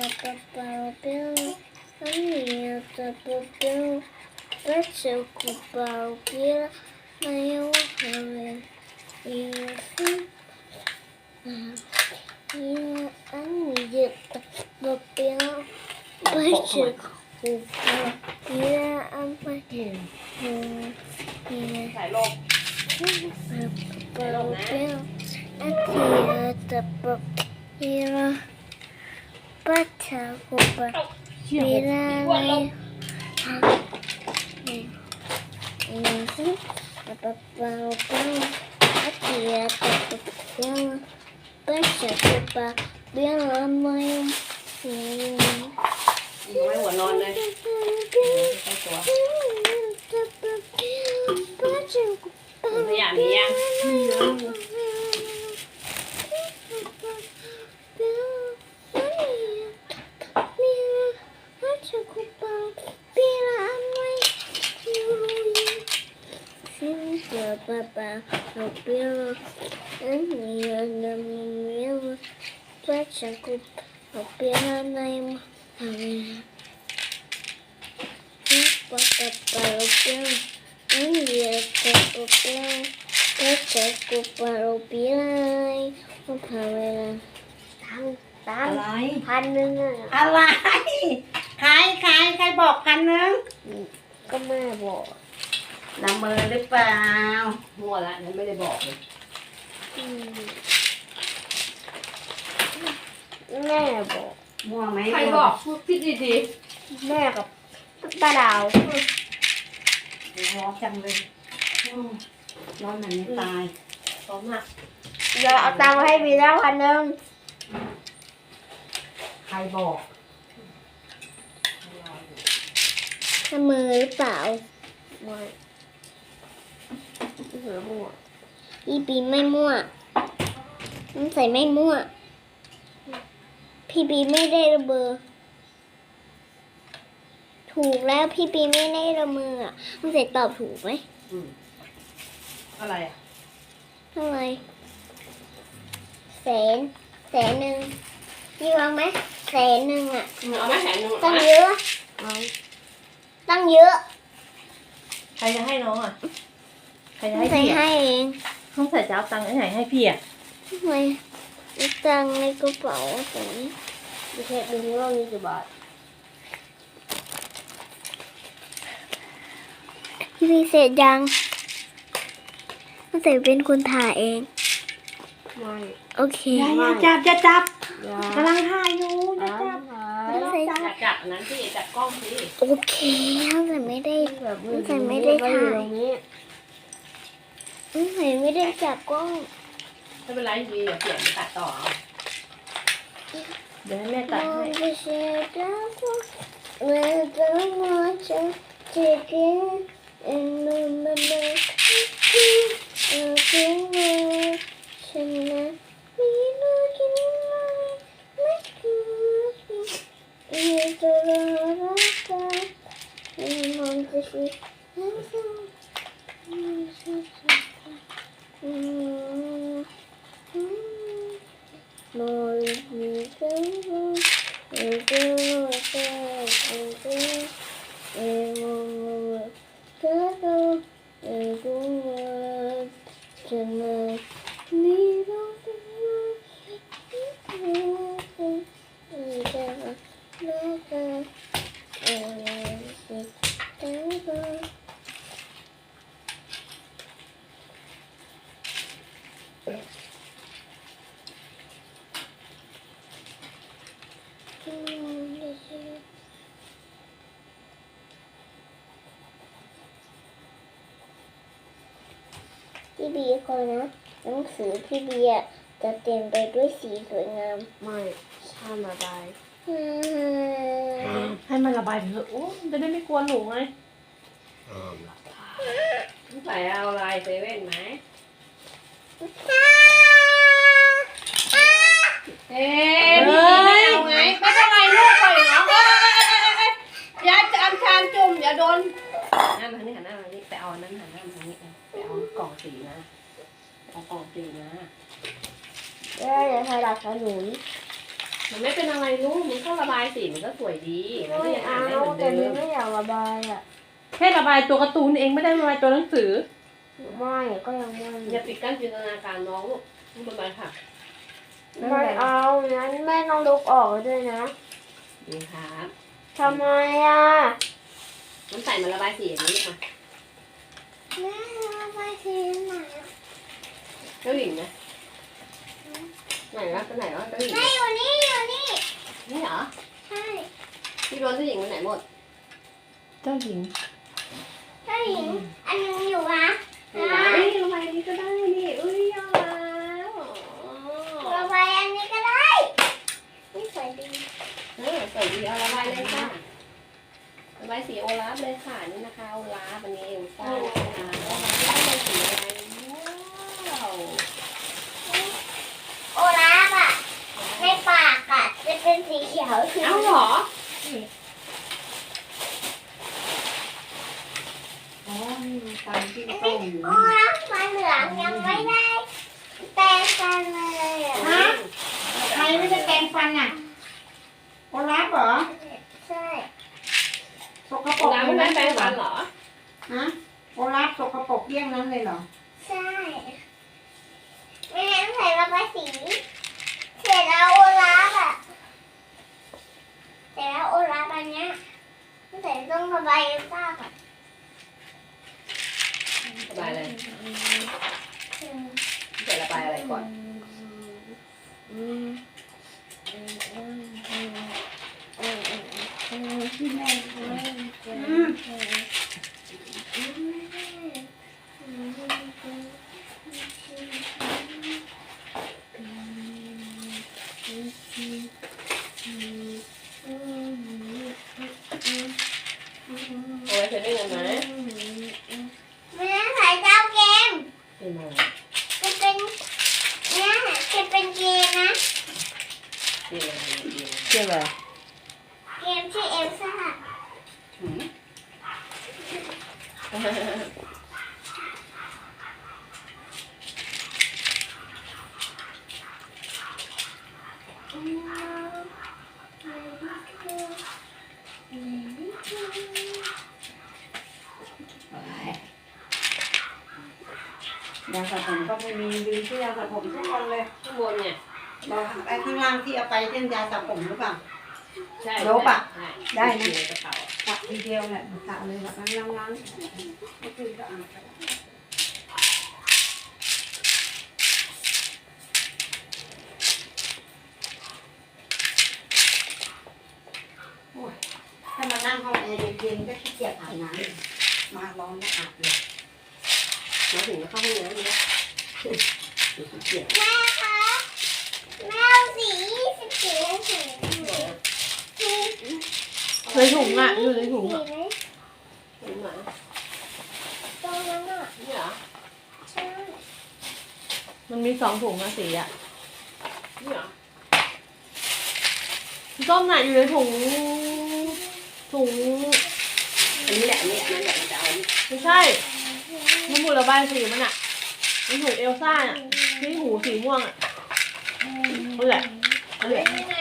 up a bottle bill. Honey, it's a bottle bill. That's a bottle bill. My old family. You see? Yeah, honey, it's a bottle bill. That's a I'm fucking home. Yeah. It's a e a minha, e ใส่ลง papapel, aqui é papapel, bate o cupapel. เชี่ยหก Mira, อ้วนลง Aquí está Pasa copa Bien la mano อยู่ไม่หัวนอนเลยใส่ตัวขยะมียัง Papá, o pelo, o pelo, a minha, o pelo, passa com o pelo, o pelo. ตังอะไร พันหนึ่งอะอะไรขายขายใครบอกพันหนึงก็แม่บอกละเมอหรือเปล่า มั่วละฉันไม่ได้บอกเลยอืมแม่บอก มั่วไหมใครบอกพูดพี่ดีแม่กับป้าดาว ร้อนจังเลยอืมร้อนมันไม่ตายๆสมอะเดี๋ยวเอาตังค์มาให้บีแล้วพันหนึ่งใครบอกทำมือหรือเปล่าไม่เหลือ มั่วพี่บีไม่มั่วน้ำใส่ไม่มั่ว พี่บีไม่ได้ระเบอถูกแล้วพี่บีไม่ได้ระเมืออะน้ำใส่ตอบถูกไหมอืมอะไรอะเท่าไหร่แสนแสนหนึ่งนี่วางไหมแสนหนึ่งอะเอามาแสนหนึ่งตั้งเยอะ ตั้งเยอะ ใครจะให้น้องอะ ใครจะให้ใส่พี่อะให้เองต้องใส่จะเอาตังค์ที่ไหนให้พี่อะทำไมมีตังค์ในกระเป๋าแสนดูแค่ดูว่ามีกี่บาทพี่พิเศษยังมันใส่เป็นคนถ่ายเอง ไม่โอเคอย่าอย่าจับอย่าจับยากำลังถ่ายอยู่อย่าจับมันใส่จับจับอันนั้นพี่จับกล้องพี่โอเคมันใส่ไม่ได้ แบบมันใส่ไม่ได้ถ่ายอยู่ตรงนี้ ไหนไม่ได้จับกล้องไม่เป็นไรดีเดี๋ยเปลี่ยนไปตัดต่อเดี๋ยวแม่ตัดให้แม่ต้อมาจะเจ็กินเอ็นดูมันมาคิดเกิดฉันนะม่รู้กินม่นไม่กินอยู่ตลอดไปไม่มองจะสิ พี่บีคนนะหนังสือพี่บีอะจะเต็มไปด้วยสีสวยงามไม่ช่างระบาย อืมให้มันระบายไปเถอะโอ้มันจะได้ไม่กวนหนูไงใส่เอาอะไรเซเว่นไหมเอ๊ะพี่ไม่เอาไงไม่เป็นไรลูกปล่อยน้องเอ้ยเอ้ยเอ้ยเอ้ยอย่าจะอันชานจุ่มอย่าโดนหันหน้ามาทางนี้หันหน้ามาทางนี้ไปเอาอันนั้นหันหน้ามาทางนี้ ไปเอากล่องสีนะเอากล่องสีนะเดี๋ยวจะทายหลักขนุนมันไม่เป็นอะไรลูกมันก็ระบายสีมันก็สวยดีมันก็ไม่ยังอ่าเอานได้เหมือนแต่เดินี่มไม่อยากระบายอะ แค่ระบายตัวการ์ตูนเองไม่ได้ระบายตัวหนังสือ ไม่ก็ยังไม่อย่าปิดกั้นจินตนาการน้องลูกลูกระบายค่ะไม่เอานั้นแม่ต้องลุกออกด้วยนะดีครับทำไมอะมันใส่มาระบายสีอย่างนี้ลูกมา แม่ ระบายสีไหนเจ้าหญิงนะไหนวะไปไหนวะเจ้าหญิงแม่อยู่นี่อยู่นี่นี่เหรอใช่พี่โดนเจ้าหญิงไปไหนหมด เจ้าหญิงเจ้าหญิงอันนึงอยู่วะนี่นะเอ้ยระบายอันนี้ก็ได้นี่อุ้ยเอาแล้ว ระบายอันนี้ก็ได้นี่สวยดี เออสวยดีเอาระบายเลยค่ะระบายสีโอลาฟเลยค่ะนี่นะคะโอลาฟอันนี้เอลซ่านะคะโอลาฟได้เป็นสีอะไรว้าว โอลาฟอะในปากอะจะ เป็นสีเขียวคือเอ้าเหรออ๋อนี่มันตามที่ต้มอยู่โอลาฟมาเหลืองยังไม่ได้แปรงฟันเลยอะฮะใครไม่ได้แปรงฟันอะโอลาฟเหรอใช่สกปโอรกลาฟไม่ได้แปรงฟันเหรอฮะโอลาฟสกปรกเยี่ยงนั้นเลยเหรอใช่ไม่งั้นใส่ระบายสีเสร็จแล้วโอลาฟอะ เสร็จแล้วโอลาฟอันเนี้ยแต่ต้องระบายเอลซ่าก่อนระบายอะไรอืมจะระบายอะไรก่อน เอาไว้เซเว่นกันไหมไม่งั้นใส่เจ้าเกมเป็นอะไรจะเป็นเนี่ยจะเป็นเกมนะเป็นอะไรเป็นอะไรเกี่ยวอะไรเกมชื่อเอลซ่า หืม ยา สระผมก็ไม่มีดูที่ยาสระผมทุกคนเลยข้างบนเนี่ยบอกไอ้ข้างล่างที่เอาไปเส้นยาสระผมหรือเปล่า ใช่ลบอะใช่ได้นะ อยู่ในกระเป๋าอะตักทีเดียวแหละตักเลยแบบนั้นล้างๆก็คือก็อ่านไปโอ้ยถ้ามานั่งห้องแอร์เย็นๆก็ขี้เกียจอาบน้ำมาร้อนก็อาบเลย มาถึงก็เข้าห้องน้ำนะเดี๋ยวขี้เกียจแม่คะแม่เอาสีสิบสีสีในถุงอะอยู่ในถุงสีอะไหมเห็นไหมตรงนั้นอะนี่เหรอใช่มันมีสองถุงอะสีอะนี่เหรอส้มน่ะอยู่ในถุงถุงอันนี้แหละอันนี้อันนั้นแหละมันจะเอาอันไม่ใช่ นหมุดระบายสีมันอะมันถุงเอลซ่าอะที่หูสีม่วงอะนั่นแหละนั่นแหละ นี่ไง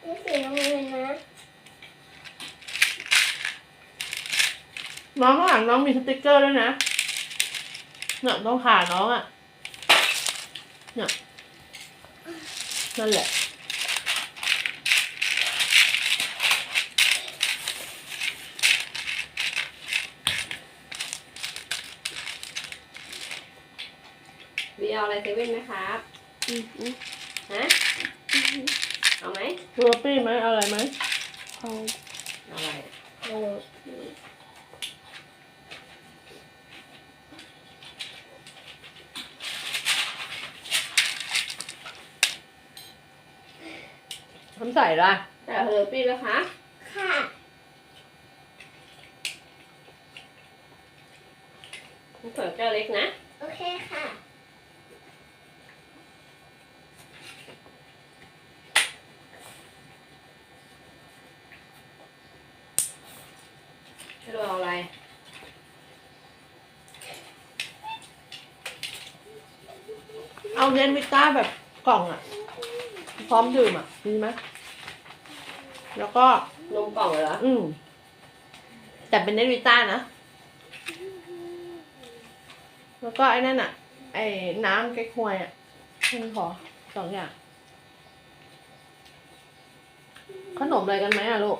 นี่สีน้ำเงินนะ น้องข้างหลังน้องมีสติกเกอร์ด้วยนะเนี่ยต้องขาน้องอะเนี่ยนั่นแหละวีเอาอะไรเซเว่นไหมครับฮะเอาไหมโรตี้ไหมเอาอะไรไหมเอาเอาอะไรเอา ใส่ละแต่เฮอร์ปี้นะคะ ค่ะ น้ำฝนแก้วเล็กนะ โอเคค่ะจะลอาอะไรเอาเดนวิต้าแบบกล่องอะพร้อมดื่มอะมีไหม แล้วก็ นมกล่องเหรอ อืม แต่เป็นเนวิต้านะ แล้วก็ไอ้นั่นอะ ไอ้น้ำแก้ควยอะมันขอสองอย่าง ขนมอะไรกันไหมอะลูก